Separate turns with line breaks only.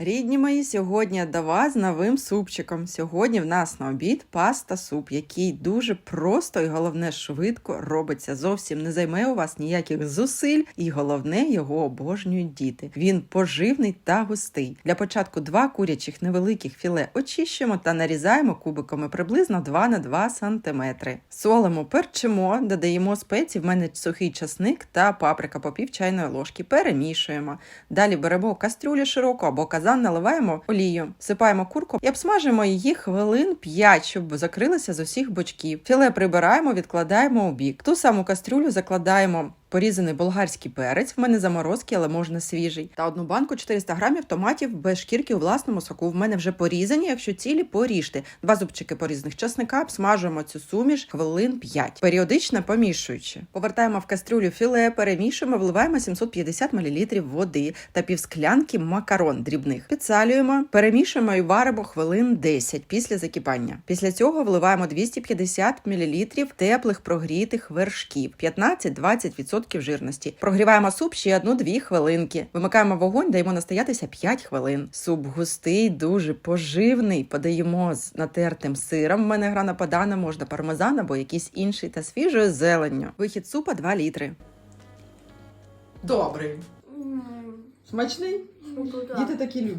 Рідні мої, сьогодні до вас новим супчиком. Сьогодні в нас на обід паста суп, який дуже просто і головне швидко робиться. Зовсім не займе у вас ніяких зусиль, і головне його обожнюють діти. Він поживний та густий. Для початку два курячих невеликих філе очищуємо та нарізаємо кубиками приблизно 2 на 2 см. Солимо, перчимо, додаємо спеції. В мене сухий часник та паприка по пів чайної ложки. Перемішуємо. Далі беремо кастрюлю широку або казан, наливаємо олію, всипаємо курку і обсмажимо її хвилин 5, щоб закрилися з усіх бочків. Філе прибираємо, відкладаємо у бік. Ту саму кастрюлю закладаємо. Порізаний болгарський перець, в мене заморозки, але можна свіжий. Та одну банку 400 грамів томатів без шкірки у власному соку. В мене вже порізані, якщо цілі, поріжте. Два зубчики порізаних часника, обсмажуємо цю суміш хвилин 5, періодично помішуючи. Повертаємо в кастрюлю філе, перемішуємо, вливаємо 750 мл води та півсклянки макарон дрібних. Підсалюємо, перемішуємо і варимо хвилин 10 після закипання. Після цього вливаємо 250 мл теплих прогрітих вершків, 15-20% жирності. Прогріваємо суп ще 1-2 хвилинки. Вимикаємо вогонь, даємо настоятися 5 хвилин. Суп густий, дуже поживний. Подаємо з натертим сиром. В мене грана падана, можна пармезан або якийсь інший та свіжою зеленню. Вихід супа 2 літри. Добрий. Смачний?
ну.
Діти такі люблять.